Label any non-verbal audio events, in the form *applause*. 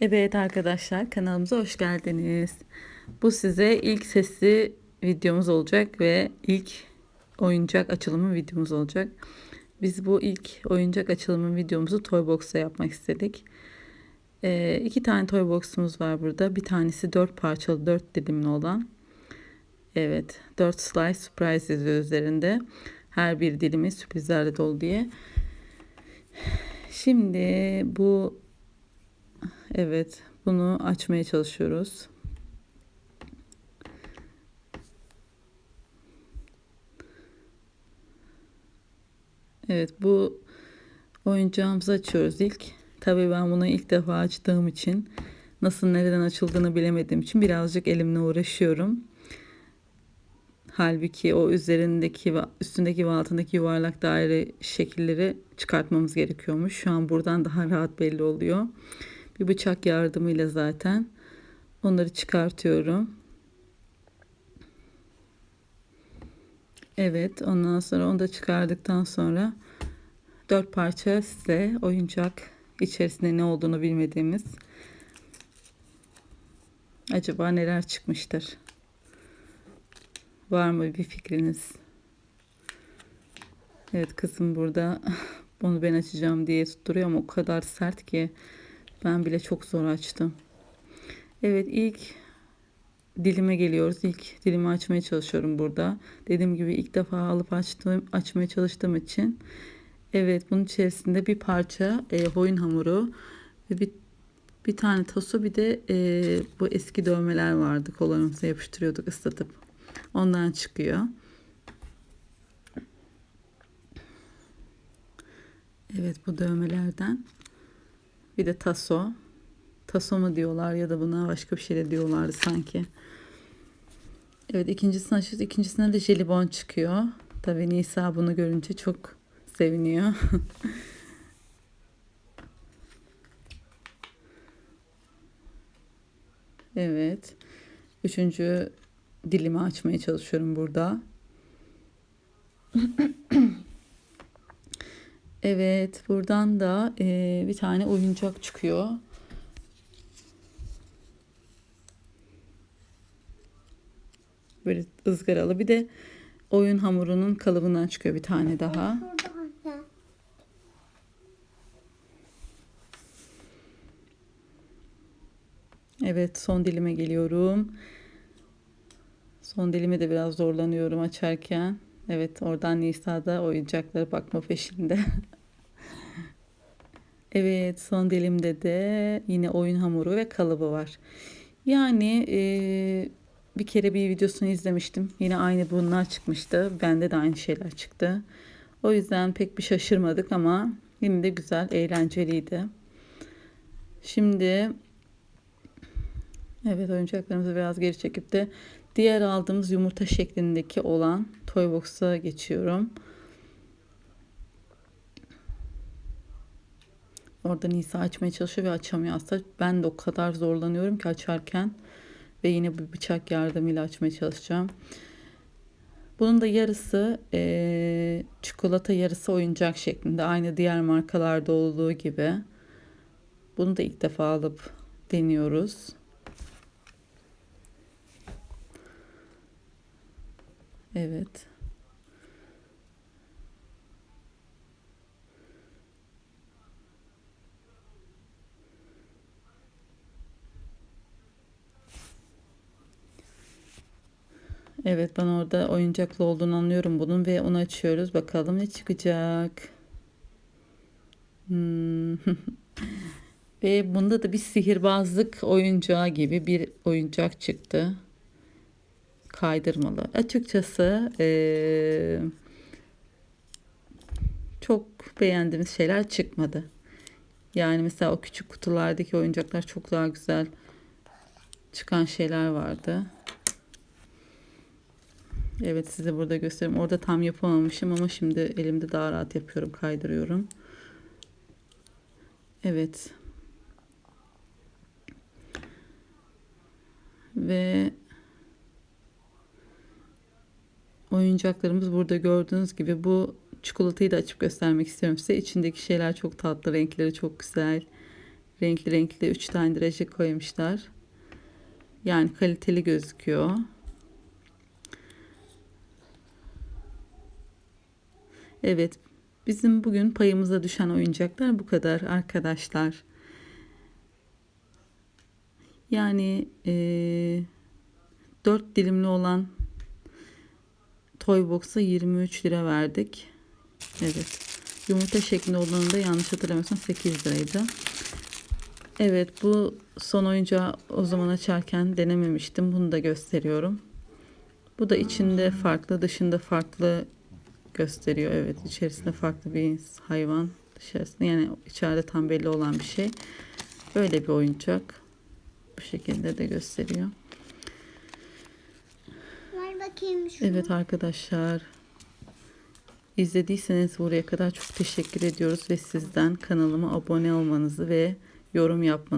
Evet arkadaşlar kanalımıza hoş geldiniz. Bu size ilk sesli videomuz olacak ve ilk oyuncak açılımı videomuz olacak. Biz bu ilk oyuncak açılımı videomuzu Toybox'ta yapmak istedik. Ee, iki tane Toybox'umuz var burada. Bir tanesi dört parçalı, dört dilimli olan. Evet, dört slice surprise üzerinde. Her bir dilimi sürprizlerle dolu diye. Şimdi bu Evet, bunu açmaya çalışıyoruz. Evet, bu oyuncağımızı açıyoruz ilk. Tabii ben bunu ilk defa açtığım için nasıl nereden açıldığını bilemediğim için birazcık elimle uğraşıyorum. Halbuki o üzerindeki üstündeki ve altındaki yuvarlak daire şekilleri çıkartmamız gerekiyormuş. Şu an buradan daha rahat belli oluyor. Bir bıçak yardımıyla zaten onları çıkartıyorum. Evet ondan sonra onu da çıkardıktan sonra dört parça size oyuncak içerisinde ne olduğunu bilmediğimiz acaba neler çıkmıştır? Var mı bir fikriniz? Evet kızım burada *laughs* bunu ben açacağım diye tutturuyor ama o kadar sert ki ben bile çok zor açtım. Evet ilk dilime geliyoruz. İlk dilimi açmaya çalışıyorum burada. Dediğim gibi ilk defa alıp açtım, açmaya çalıştığım için. Evet bunun içerisinde bir parça e, boyun hamuru ve bir, bir tane taso bir de e, bu eski dövmeler vardı. Kolonumuza yapıştırıyorduk ıslatıp. Ondan çıkıyor. Evet bu dövmelerden. Bir de taso. Taso mu diyorlar ya da buna başka bir şey de diyorlardı sanki. Evet ikincisini açıyoruz. İkincisine de jelibon çıkıyor. Tabii Nisa bunu görünce çok seviniyor. *laughs* evet. Üçüncü dilimi açmaya çalışıyorum burada. *laughs* Evet, buradan da e, bir tane oyuncak çıkıyor. Böyle ızgaralı. Bir de oyun hamurunun kalıbından çıkıyor bir tane daha. Evet, son dilime geliyorum. Son dilime de biraz zorlanıyorum açarken. Evet oradan Nisa'da oyuncaklara bakma peşinde. *laughs* evet son dilimde de yine oyun hamuru ve kalıbı var. Yani e, bir kere bir videosunu izlemiştim. Yine aynı bunlar çıkmıştı. Bende de aynı şeyler çıktı. O yüzden pek bir şaşırmadık ama yine de güzel, eğlenceliydi. Şimdi evet oyuncaklarımızı biraz geri çekip de diğer aldığımız yumurta şeklindeki olan Toybox'a geçiyorum. Orada Nisa açmaya çalışıyor ve açamıyor aslında. Ben de o kadar zorlanıyorum ki açarken. Ve yine bir bıçak yardımıyla açmaya çalışacağım. Bunun da yarısı e, çikolata yarısı oyuncak şeklinde. Aynı diğer markalarda olduğu gibi. Bunu da ilk defa alıp deniyoruz. Evet. Evet ben orada oyuncaklı olduğunu anlıyorum bunun ve onu açıyoruz. Bakalım ne çıkacak. Hmm. *laughs* ve bunda da bir sihirbazlık oyuncağı gibi bir oyuncak çıktı kaydırmalı. Açıkçası ee, çok beğendiğimiz şeyler çıkmadı. Yani mesela o küçük kutulardaki oyuncaklar çok daha güzel çıkan şeyler vardı. Evet size burada göstereyim. Orada tam yapamamışım ama şimdi elimde daha rahat yapıyorum. Kaydırıyorum. Evet. Ve oyuncaklarımız burada gördüğünüz gibi bu çikolatayı da açıp göstermek istiyorum size. İçindeki şeyler çok tatlı, renkleri çok güzel. Renkli renkli 3 tane derece koymuşlar. Yani kaliteli gözüküyor. Evet, bizim bugün payımıza düşen oyuncaklar bu kadar arkadaşlar. Yani eee 4 dilimli olan Toy Box'a 23 lira verdik. Evet. Yumurta şeklinde olanı da yanlış hatırlamıyorsam 8 liraydı. Evet bu son oyuncağı o zaman açarken denememiştim. Bunu da gösteriyorum. Bu da içinde farklı dışında farklı gösteriyor. Evet içerisinde farklı bir hayvan dışarısında yani içeride tam belli olan bir şey. Böyle bir oyuncak. Bu şekilde de gösteriyor. Ver bakayım şunu. Evet arkadaşlar. İzlediyseniz buraya kadar çok teşekkür ediyoruz ve sizden kanalıma abone olmanızı ve yorum yapmanızı